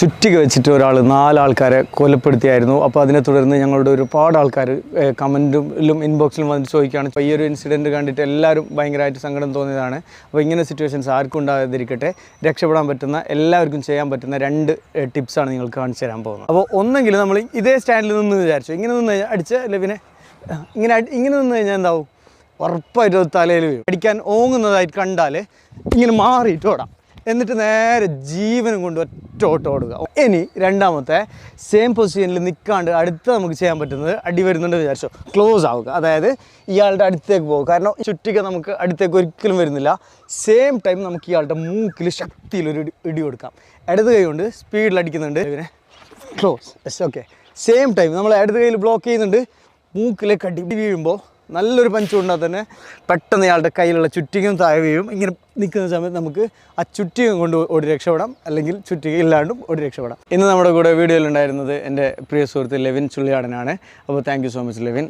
ചുറ്റിക വെച്ചിട്ട് ഒരാൾ നാലാൾക്കാരെ കൊലപ്പെടുത്തിയായിരുന്നു. അപ്പോൾ അതിനെ തുടർന്ന് ഞങ്ങളുടെ ഒരുപാട് ആൾക്കാർ കമന്റിലും ഇൻബോക്സിലും വന്നിട്ട് ചോദിക്കുകയാണ്. അപ്പോൾ ഈ ഒരു ഇൻസിഡന്റ് കണ്ടിട്ട് എല്ലാവരും ഭയങ്കരമായിട്ട് സങ്കടം തോന്നിയതാണ്. അപ്പോൾ ഇങ്ങനെ സിറ്റുവേഷൻസ് ആർക്കും ഉണ്ടാകാതിരിക്കട്ടെ. രക്ഷപ്പെടാൻ പറ്റുന്ന എല്ലാവർക്കും ചെയ്യാൻ പറ്റുന്ന രണ്ട് ടിപ്സാണ് നിങ്ങൾ കാണിച്ചു തരാൻ പോകുന്നത്. അപ്പോൾ ഒന്നെങ്കിലും നമ്മൾ ഇതേ സ്റ്റാൻഡിൽ നിന്ന് വിചാരിച്ചു. ഇങ്ങനെ നിന്ന് അടിച്ച ലെവിനെ ഇങ്ങനെ ഇങ്ങനെ നിന്ന് കഴിഞ്ഞാൽ എന്താവും? ഉറപ്പായിട്ട് തലയിൽ വീഴും. അടിക്കാൻ ഓങ്ങുന്നതായിട്ട് കണ്ടാൽ ഇങ്ങനെ മാറിയിട്ട് ഓടാം. എന്നിട്ട് നേരെ ജീവനും കൊണ്ട് ഒറ്റ ഓടുക. ഇനി രണ്ടാമത്തെ സെയിം പൊസിഷനിൽ നിൽക്കാണ്ട് അടുത്ത് നമുക്ക് ചെയ്യാൻ പറ്റുന്നത് അടി വരുന്നുണ്ട് വിചാരിച്ചോ. ക്ലോസ് ആവുക. അതായത് ഇയാളുടെ അടുത്തേക്ക് പോകുക. കാരണം ചുറ്റിക നമുക്ക് അടുത്തേക്ക് ഒരിക്കലും വരുന്നില്ല. സെയിം ടൈം നമുക്ക് ഇയാളുടെ മൂക്കിൽ ശക്തിയിൽ ഒരു ഇടി- കൊടുക്കാം. ഇടത് കൈ കൊണ്ട് സ്പീഡിൽ അടിക്കുന്നുണ്ട്. ഇവനെ close yes okay same time നമ്മൾ ഇടത് കയ്യിൽ ബ്ലോക്ക് ചെയ്യുന്നുണ്ട്. മൂക്കിലേക്ക് അടി വീഴുമ്പോൾ നല്ലൊരു പഞ്ച് കൊണ്ടാൽ തന്നെ പെട്ടെന്ന് ഇയാളുടെ കയ്യിലുള്ള ചുറ്റികം താഴെ ഇങ്ങനെ നിൽക്കുന്ന സമയത്ത് നമുക്ക് ആ ചുറ്റികം കൊണ്ട് ഓടി രക്ഷപ്പെടാം. അല്ലെങ്കിൽ ചുറ്റിക ഇല്ലാണ്ടും ഓടി രക്ഷപ്പെടാം. ഇന്ന് നമ്മുടെ കൂടെ വീഡിയോയിലുണ്ടായിരുന്നത് എന്റെ പ്രിയ സുഹൃത്ത് ലെവിൻ ചുള്ളിയാടനാണ്. അപ്പോൾ താങ്ക് സോ മച്ച് ലെവിൻ